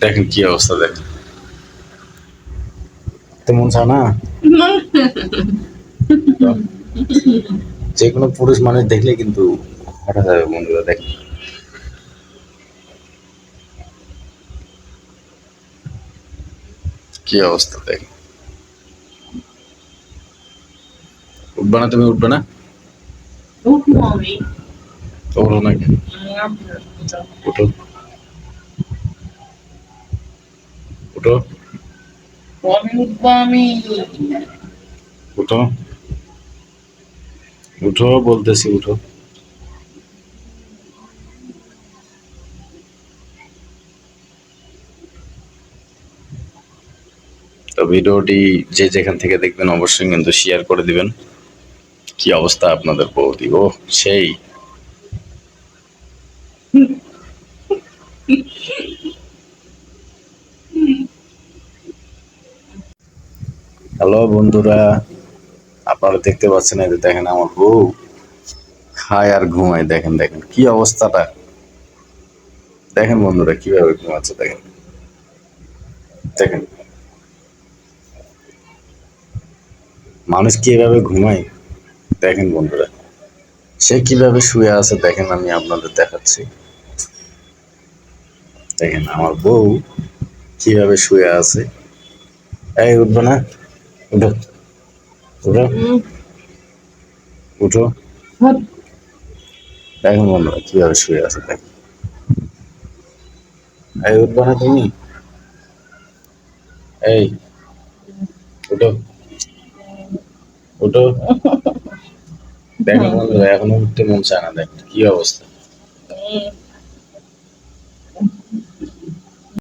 দেখেন কি অবস্থা দেখেন তেমন চা না যে কোনো পুরুষ মানুষ দেখলে কিন্তু হঠাৎ যাবে বন্ধুরা দেখেন কি অবস্থা দেখেন উঠবে না তুমি উঠবে না উঠবো আমি ওঠো নাকি উঠো উঠো আমি উঠবো আমি। উঠো। উঠো বলতেছি উঠো। তো ভিডিওটি যে যেখান থেকে দেখবেন অবশ্যই কিন্তু শেয়ার করে দিবেন। কি অবস্থা আপনাদের বৌদি? ও সেই। হ্যালো বন্ধুরা, আপনারা দেখতে পাচ্ছেন এই দেখেন আমার বউ খায় আর ঘুমায়। দেখেন দেখেন কি অবস্থাটা। দেখেন বন্ধুরা, কীভাবে ঘুমাচ্ছে দেখেন। দেখেন। মানুষ কি এভাবে ঘুমায়? দেখেন বন্ধুরা, সে কীভাবে শুয়ে আছে দেখেন আমি আপনাদের দেখাচ্ছি। দেখেন আমার বউ কীভাবে শুয়ে আছে। এই উঠবে না। উঠো উঠো উঠো দেখুন বন্ধুরা কীভাবে শুয়ে আছে দেখুন এই উঠবো না তুমি। এই। উঠো। উঠো। দেখুন বন্ধুরা এখনও উঠতে মন চায় না দেখ কি অবস্থা।